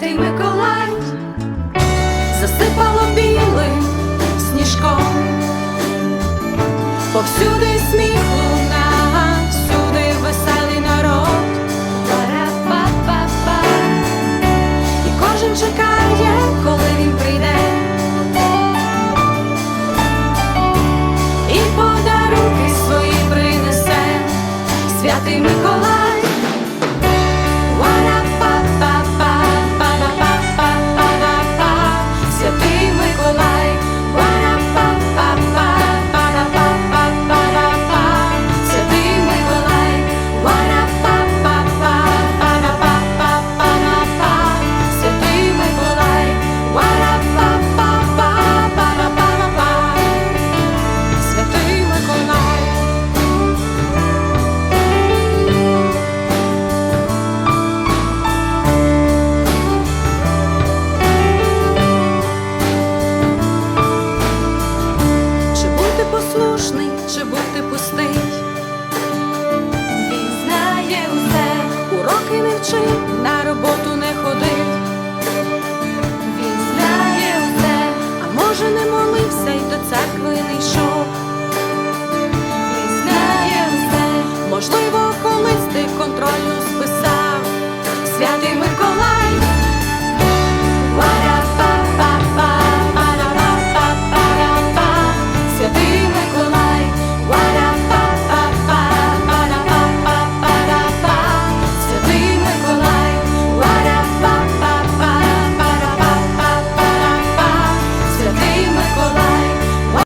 святий Миколай, засипало білим сніжком, повсюди сміх луна, всюди веселий народ. Пара-па-па-па. Чекає, коли він прийде. І подарунки свої принесе святий Миколай. послушний чи бути пустий. Він знає усе, уроки не вчив, на роботу не ходив. Він знає усе, а може не молився і до церкви не йшов. Він знає усе, можливо, колись ти контроль.